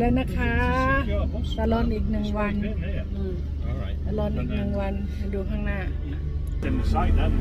แล้วนะคะตลอนอีกหนึ่งวัน All right. ตลอนอีกหนึ่งวันดูข้างหน้า In the site then,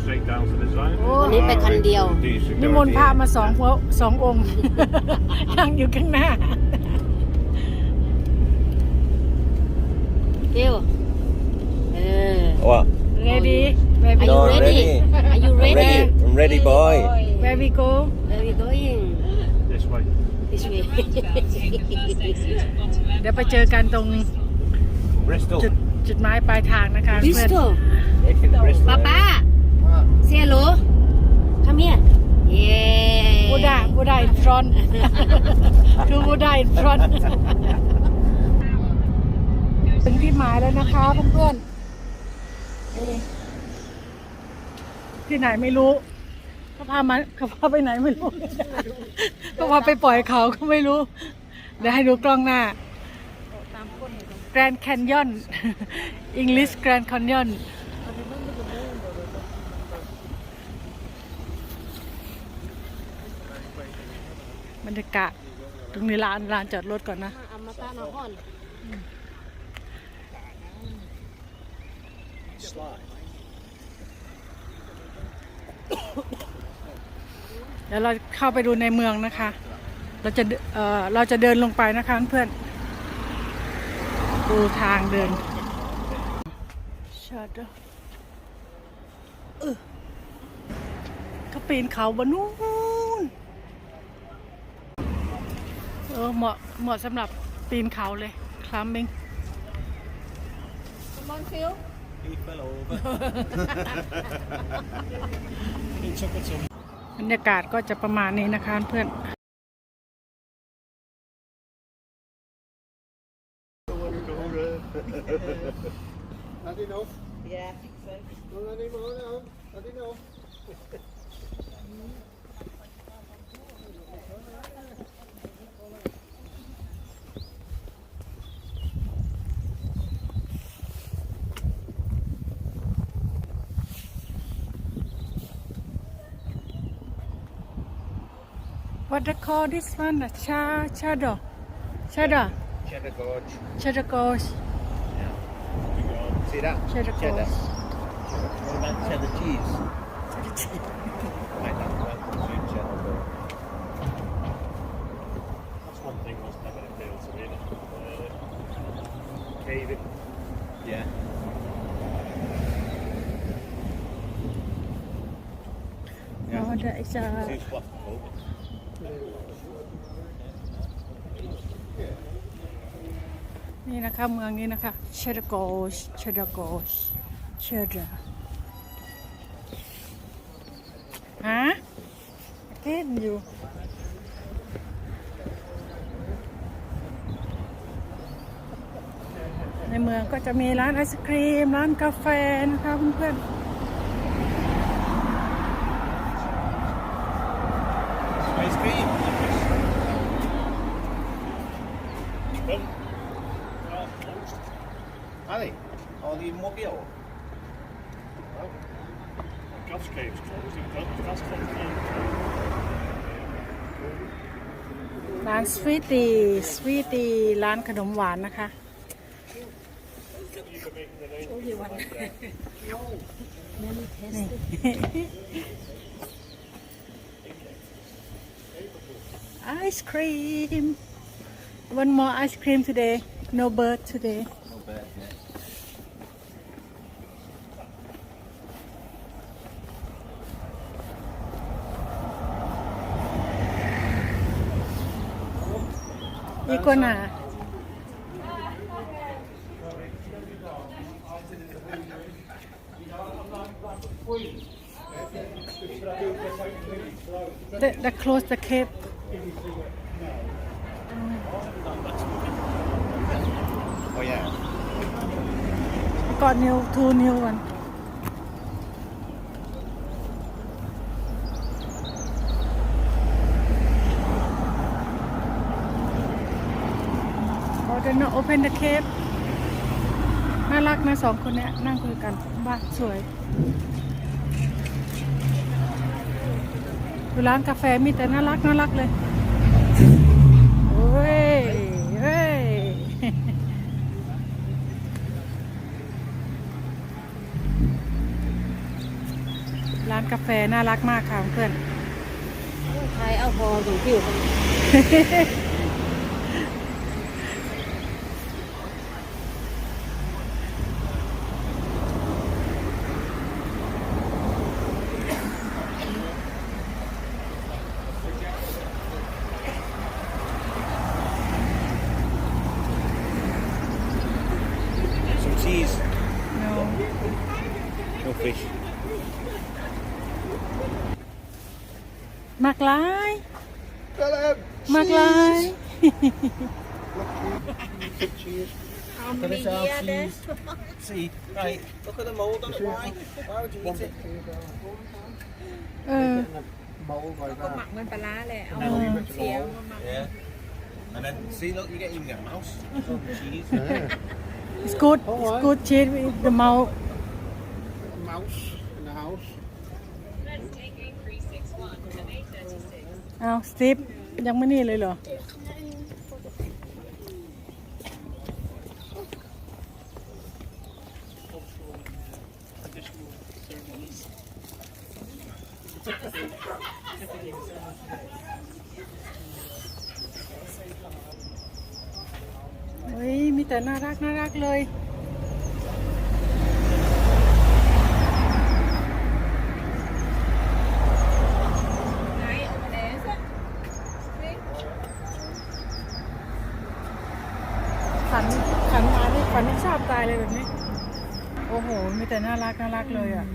straight down to the zone. โอ้วันนี้ไปคันเดียว นิมนต์พระมาสองพระสององค์นั่งอยู่ข้างหน้าเดียวเออ What? ready Are baby you No, ready? ready. Are you I'm ready? ready. I'm ready, boy. where we go Where we going? This way. This way. เดี๋ยวไปเจอกันตรง Bristol. จุดจุดหมายปลายทางนะคะเพื่อน Bristol. Taking Bristol. Papa. Say hello. Come here. Yeah. บูดาบูดา in front ดูบูดา in front ถึงที่หมายแล้วนะคะเพื่อนๆนี่ที่ไหนไม่รู้ เขาพามาเขาพาไปไหนไม่รู้เขาพาไปปล่อยเขาก็ไม่รู้ เดี๋ยวให้ดูกล้องหน้า Grand Canyon English Grand Canyon บรรยากาศตรงนี้ร้านร้านจอดรถก่อนนะเอ เดี๋ยวเราเข้าไปดูในเมืองนะคะ เราจะเดินเอ่อเราจะเดินลงไปนะคะเพื่อนดูทางเดินชัดเออเขาปีนเขาบนนู้นเออเหมาะเหมาะสำหรับปีนเขาเลยคลัมบิงมอนฟิล He fell over. บรรยากาศก็จะประมาณนี้นะคะเพื่อน Had enough? Yeah, I think so. what they call this one? A cha chador. Cheddar. Cheddar Gorge. Cheddar Gorge. Yeah. See that? Cheddar, cheddar. Gorge. What about cheddar cheese? Cheddar cheese. I don't like cheddar though. That's one thing most never appealed to me. Uh, caving. Yeah. yeah. Oh, that is uh, a... นี่นะคะเมืองนี้นะคะเชดโกชชดโกชเชดฮะเต้นอยู่ในเมืองก็จะมีร้านไอศครีม ร้านกาแฟนะคะเพื่อน Ice all the mobile. God's cave's closed. It got- That's closed down. ๆร้านสวีตีสวีตีร้านขนมหวานนะคะ ice cream one more ice cream today no bird today อีกว่าน่ะ The, the close the cape Oh yeah. got new two new one They're not open the cave น่ารักนะสองคนนี้นั่งคุยกันบ้านสวยดูร้านกาแฟมีแต่น่ารักน่ารักเลยโอ้ยเฮ้ร้านกาแฟน่ารักมากค่ะเพื่อนใช้เอาพอของผิว cheese. no No fish. มากหลาย Tell him. มากหลาย Cheese. Can I say cheese? See, right, look at the mould on it. Why? Why would you eat it? เออ Mold like ก็หมั that. กมันปลาร้าแหละ เอา And then leave it to เสีย mold. มาหมัก Yeah. And then, see, look, you get even get a mouse. Some cheese. Yeah. it's good it's good cheese with the mouth A mouse in the house. เอาสติปยังไม่นี่เลยเหรอ เฮ้ย มีแต่น่ารักน่ารักเลยไหนโอเดสอะขันขันมานี่ขันไม่ชอบตายเลยแบบนี้ โอ้โห มีแต่น่ารักน่ารักเลยอะ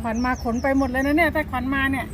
ขวัญมาขนไปหมดเลยนะเนี่ยแต่ขวัญมาเนี่ย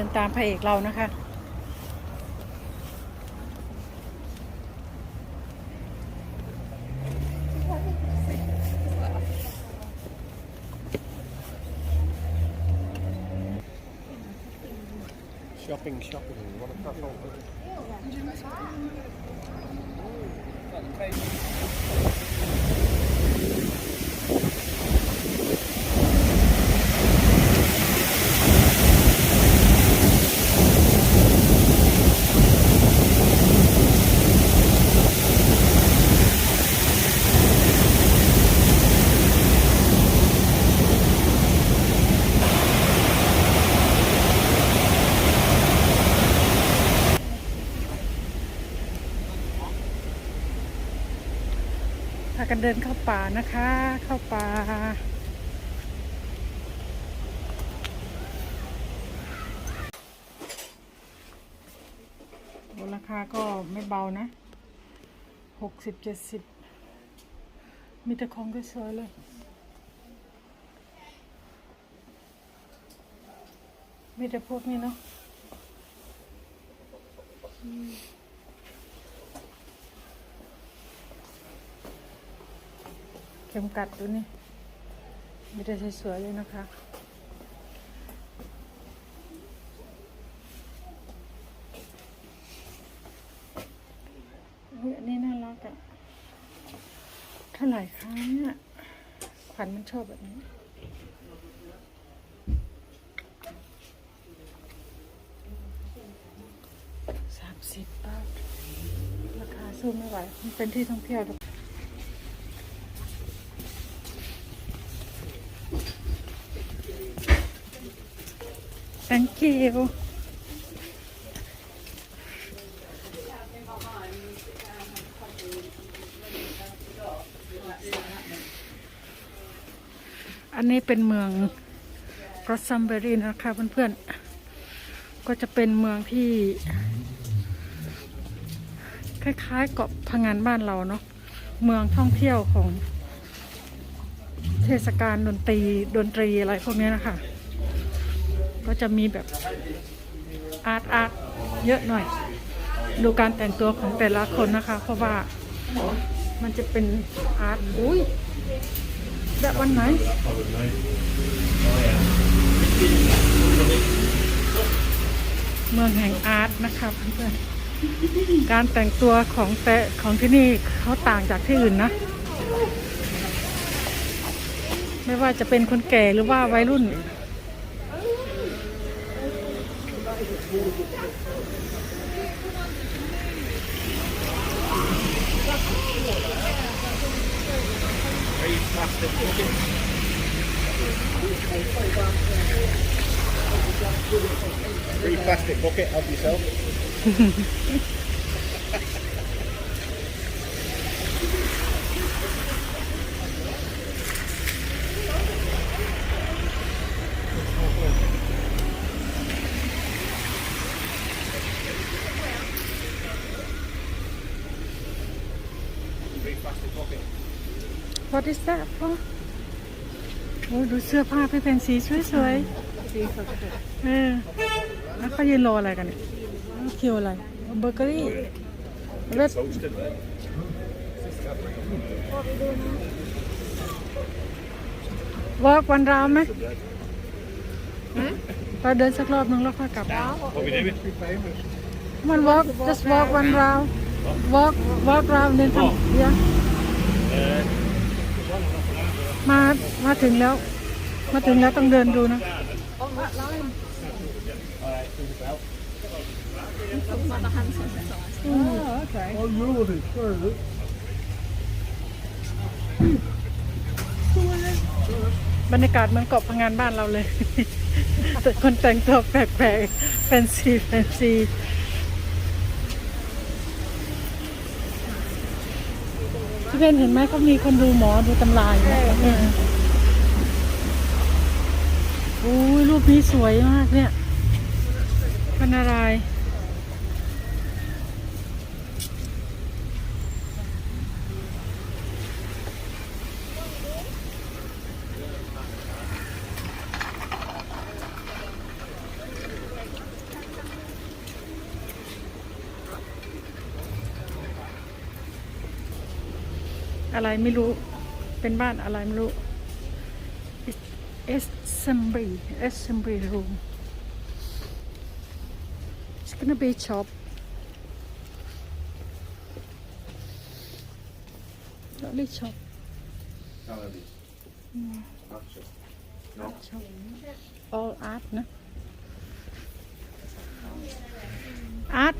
ดินตามพระเอกเรานะคะ Shopping, shopping. What a crack old. พา กันเดินเข้าป่านะคะ เข้าป่าโอ้ราคาก็ไม่เบานะหกสิบเจ็ดสิบมีแต่ของสวยๆเลยมีแต่พวกนี้เนาะอืม เข็มกัดตัวนี้มีแต่สวยๆเลยนะคะเฮ้ยอันนี้น่ารักอะเท่าไหร่คะเนี่ยขวัญมันชอบแบบนี้สามสิบบาทราคาสู้ไม่ไหว มันเป็นที่ท่องเที่ยว Thank you อันนี้เป็นเมืองรสซัมเบอรีนะคะเพื่อนๆ ก็จะเป็นเมืองที่ คล้ายๆเกาะพังงานบ้านเราเนาะ เมืองท่องเที่ยวของเทศกาลดนตรีดนตรีอะไรพวกนี้นะคะ ก็จะมีแบบอาร์ตอาร์ตเยอะหน่อย ดูการแต่งตัวของแต่ละคนนะคะ เพราะว่ามันจะเป็นอาร์ตอุ้ยแบบวันไหนเมืองแห่งอาร์ตนะคะเพื่อนๆการแต่งตัวของแต่ของที่นี่เขาต่างจากที่อื่นนะ ไม่ว่าจะเป็นคนแก่หรือว่าวัยรุ่น Free plastic bucket, help yourself. What is that for โอ้ยดูเสื้อผ้าพี่เป็นสีสวยสีสดๆเออแล้วเขายืนรออะไรกันเนี่ยคิวอะไรเบเกอรี่เวท Toasted there. วอล์กวันราวไหมเราเดินสักรอบนึงแล้วค่อยกลับ What we doing? มันวอล์ก just walk one round walk walk round เดินทางเดียว Uh, มา มาถึงแล้ว มาถึงแล้วต้องเดินดูนะบรรยากาศเหมือนเกาะพังงานบ้านเราเลย แต่คนแต่งตัวแปลกๆแฟนซีแฟนซี พี่เพนเห็นไหมเขามีคนดูหมอดูตำราอยู่นะเออโอ้ยรูปนี้สวยมากเนี่ยเป็นอะไร อะไรไม่รู้ เป็นบ้านอะไรไม่รู้ assembly assembly room it's gonna be shop only shop shop all art นะ art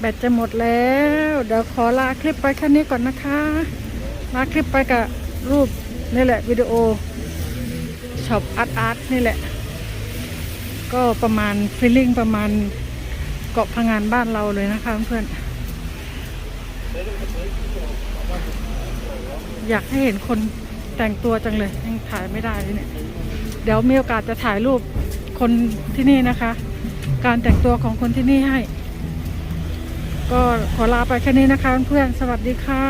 แบตจะหมดแล้ว เดี๋ยวขอลาคลิปไปแค่นี้ก่อนนะคะ ลาคลิปไปกับรูปนี่แหละวิดีโอช็อปอาร์ตอาร์ตนี่แหละ ก็ประมาณฟีลลิ่งประมาณเกาะพังงานบ้านเราเลยนะคะเพื่อนอยากให้เห็นคนแต่งตัวจังเลยยังถ่ายไม่ได้เลยเนี่ย เดี๋ยวมีโอกาสจะถ่ายรูปคนที่นี่นะคะ การแต่งตัวของคนที่นี่ให้ ก็ขอลาไปแค่นี้นะคะเพื่อนๆสวัสดีค่ะ